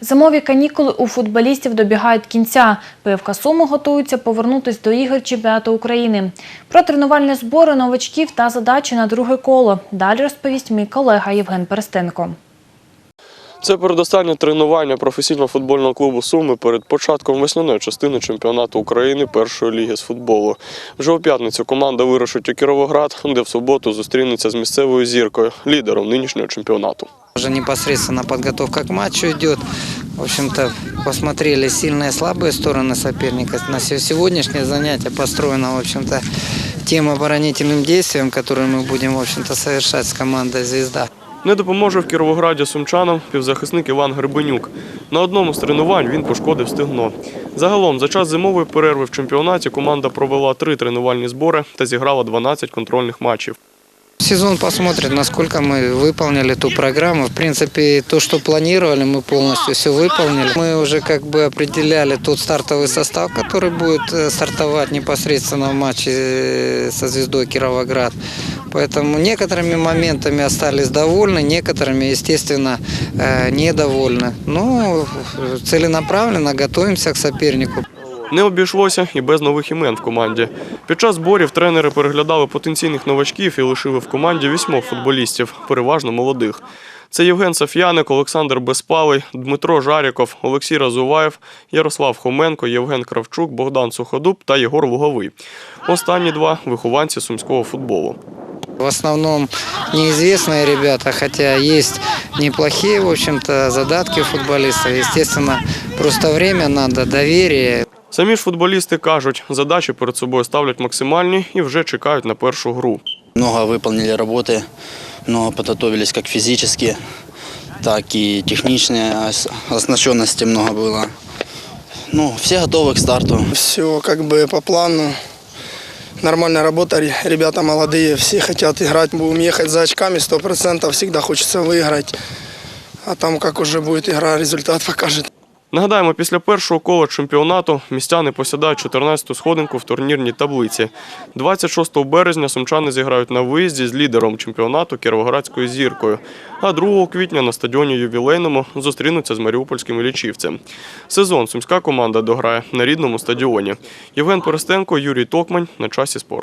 Зимові канікули у футболістів добігають кінця. ПФК Суми готується повернутись до ігор чемпіонату України. Про тренувальні збори новачків та задачі на друге коло. Далі розповість мій колега Євген Перестенко. Це передостаннє тренування професійного футбольного клубу Суми перед початком весняної частини чемпіонату України першої ліги з футболу. Вже у п'ятницю команда вирушить у Кіровоград, де в суботу зустрінеться з місцевою зіркою, лідером нинішнього чемпіонату. Уже непосредственно подготовка к матчу идет. В общем-то, посмотрели сильные и слабые стороны соперника. На се- сегодняшнее занятие построено, в общем-то, тем оборонительным действием, которое мы будем, в общем-то, совершать с командой «Звезда». Не допоможе в Кіровограді сумчанам півзахисник Іван Гребенюк. На одному з тренувань він пошкодив стегно. Загалом, за час зимової перерви в чемпіонаті команда провела три тренувальні збори та зіграла 12 контрольних матчів. Сезон посмотрит, насколько мы выполнили ту программу. В принципе, то, что планировали, мы полностью все выполнили. Мы уже как бы определяли тот стартовый состав, который будет э, стартовать непосредственно в матче э, со звездой Кировоград. Поэтому некоторыми моментами остались довольны, некоторыми, естественно, э, недовольны. Ну, целенаправленно готовимся к сопернику. Не обійшлося і без нових імен в команді. Під час зборів тренери переглядали потенційних новачків і лишили в команді вісьмох футболістів, переважно молодих. Це Євген Саф'яник, Олександр Безпалий, Дмитро Жаріков, Олексій Разуваєв, Ярослав Хоменко, Євген Кравчук, Богдан Суходуб та Єгор Луговий. Останні два вихованці сумського футболу. В основном неизвестные ребята, хотя есть неплохие, в общем-то, задатки футболистов. Естественно, просто время надо, доверие. Самі ж футболісти кажуть, задачі перед собою ставлять максимальні і вже чекають на першу гру. Много выполнили работы, много подготовились как физически, так и техничной ос- оснащенности много было. Ну, все готовы к старту. Все как бы по плану. Нормальная работа, ре- ребята молодые, все хотят играть. Будем ехать за очками, сто процентов, всегда хочется выиграть. А там как уже будет игра, результат покажет. Нагадаємо, після першого кола чемпіонату містяни посідають 14-ту сходинку в турнірній таблиці. 26 березня сумчани зіграють на виїзді з лідером чемпіонату Кіровоградською зіркою. А 2 квітня на стадіоні ювілейному зустрінуться з маріупольським лічівцем. Сезон сумська команда дограє на рідному стадіоні. Євген Перестенко, Юрій Токмань на часі спорт.